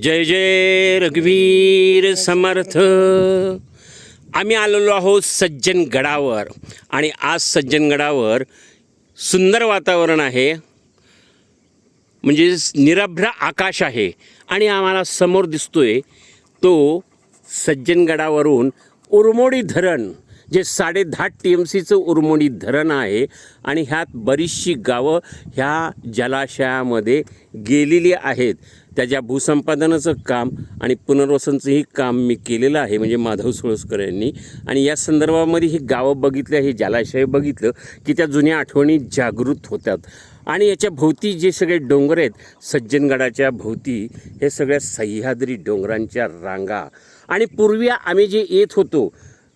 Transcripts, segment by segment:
जय जय रघुवीर समर्थ. आम्ही आलेलो आहोत सज्जनगडावर. आणि आज सज्जनगडावर सुंदर वातावरण आहे. म्हणजे निरभ्र आकाश आहे. आणि आम्हाला समोर दिसतोय तो सज्जनगडावरून उरमोडी धरण जे साडे दहा टी एम सीचं उरमोडी धरण आहे. आणि ह्यात बरीचशी गावं ह्या जलाशयामध्ये गेलेली आहेत. त्याच्या भूसंपादनाचं काम आणि पुनर्वसनचंही काम मी केलेलं आहे म्हणजे माधव सुळसकर यांनी. आणि या संदर्भामध्ये ही गावं बघितलं हे जलाशय बघितलं की त्या जुन्या आठवणी जागृत होतात. आणि याच्या भोवती जे सगळे डोंगर आहेत सज्जनगडाच्या भोवती हे सगळ्या सह्याद्री डोंगरांच्या रांगा. आणि पूर्वी आम्ही जे येत होतो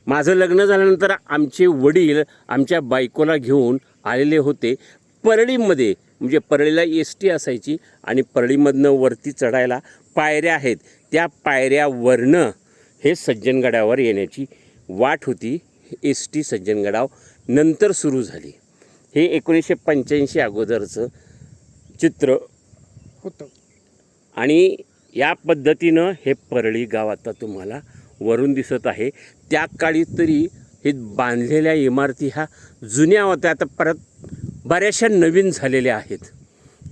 माझं लग्न झाल्यानंतर आमचे वडील आमच्या बायकोला घेऊन आलेले होते परळीमध्ये. म्हणजे परळीला एस टी असायची आणि परळीमधनं वरती चढायला पायऱ्या आहेत. त्या पायऱ्यावरनं हे सज्जनगडावर येण्याची वाट होती. एस टी सज्जनगडाव नंतर सुरू झाली. हे एकोणीसशे पंच्याऐंशी अगोदरचं चित्र होतं. आणि या पद्धतीनं हे परळी गाव आता तुम्हाला वरून दिसत आहे. त्या काळी तरी हे बांधलेल्या इमारती ह्या जुन्या होत्या. आता परत बऱ्याचशा नवीन झालेल्या आहेत.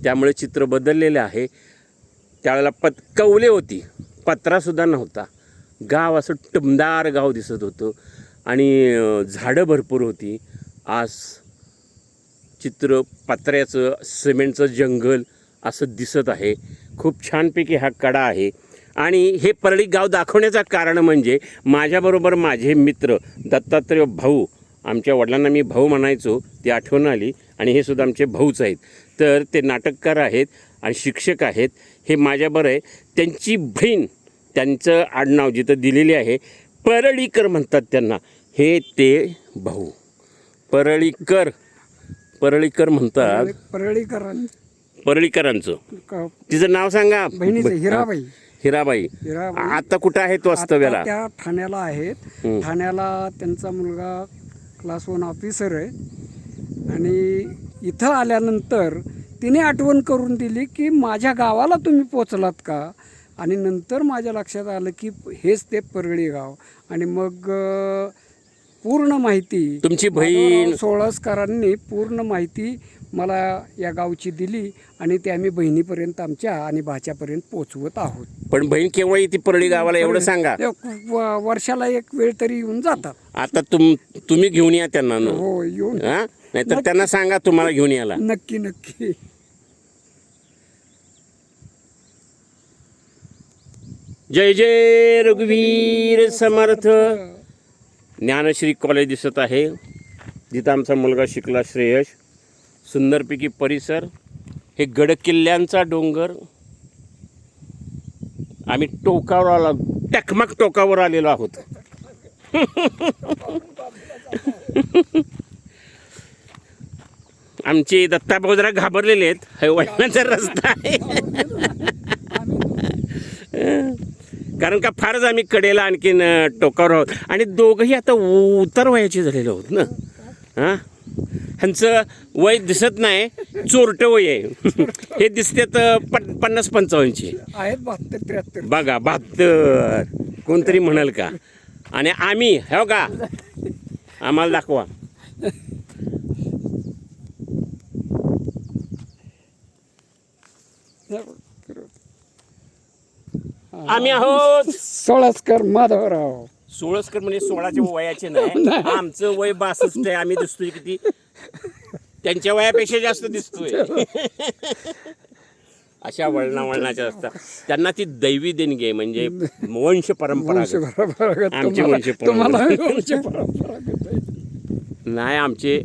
त्यामुळे चित्र बदललेलं आहे. त्यावेळेला पत कौले होती पत्रासुद्धा नव्हता. गाव असं टुमदार गाव दिसत होतं. आणि झाडं भरपूर होती. आज चित्र पत्र्याचं सिमेंटचं जंगल असं दिसत आहे. खूप छानपैकी हा कडा आहे. आणि हे परळी गाव दाखवण्याचं कारण म्हणजे माझ्याबरोबर माझे मित्र दत्तात्रय भाऊ आमच्या वडिलांना मी भाऊ म्हणायचो ती आठवण आली आणि हे सुद्धा आमचे भाऊच आहेत. तर ते नाटककार आहेत आणि शिक्षक आहेत. हे माझ्याबरोबर आहे. त्यांची बहीण त्यांचं आडनाव जिथं दिलेले आहे परळीकर म्हणतात त्यांना. हे ते भाऊ. परळीकर परळीकर म्हणतात. परळीकरण परळीकरांचं. तिचं नाव सांगा. बहिणीचं हिराबाई. हिराबाई. हिराबाई. आता कुठं आहेत वास्तव्याला? आता त्या ठाण्याला आहेत. ठाण्याला त्यांचा मुलगा क्लास वन ऑफिसर आहे. आणि इथं आल्यानंतर तिने आठवण करून दिली की माझ्या गावाला तुम्ही पोचलात का? आणि नंतर माझ्या लक्षात आलं की हेच ते परळी गाव. आणि मग पूर्ण माहिती तुमची बहीण सोळसकरांनी पूर्ण माहिती मला या गावची दिली आणि ते आम्ही बहिणीपर्यंत आमच्या आणि भाच्यापर्यंत पोचवत आहोत. पण बहीण केव्हा येते परळी गावाला एवढं सांगा. एक व- वर्षाला एक वेळ तरी येऊन जातात. आता तुम तुम्ही घेऊन या त्यांना न. हो येऊन हा? नाहीतर त्यांना सांगा तुम्हाला घेऊन यायला. नक्की नक्की. जय जय रघुवीर समर्थ. ज्ञानश्री कॉलेज दिसत आहे. जिथं आमचा मुलगा शिकला श्रेयश. सुंदरपैकी परिसर हे गडकिल्ल्यांचा डोंगर आम्ही टोकावर आलो टकमक टोकावर आलेलो आहोत. आमचे दत्ताभाऊ जरा घाबरलेले आहेत. हे वळणाचा रस्ता आहे. कारण का फारच आम्ही कडेला आणखीन टोकावर आहोत. आणि दोघंही आता उतर वयाचे झालेले आहोत ना? हां? ह्यांचं वय दिसत नाही चोरटं वय आहे. हे दिसतात अ, पन पन्नास पंचावन्नचे. आहेत बहात्तर त्र्याहत्तर. बघा बहात्तर. कोणतरी म्हणाल का? आणि आम्ही हो का? आम्हाला दाखवा. आम्ही आहोत. सोळसकर माधवराव. सोळसकर म्हणजे सोळाच्या वयाचे नाही. आमचं वय बासष्ट आहे. आम्ही दिसतोय किती? त्यांच्या वयापेक्षा जास्त दिसतोय. अशा वळणा वळणाच्या असतात. त्यांना ती दैवी देणगी आहे म्हणजे वंश परंपरा आमची वंश परंपरा. नाही आमचे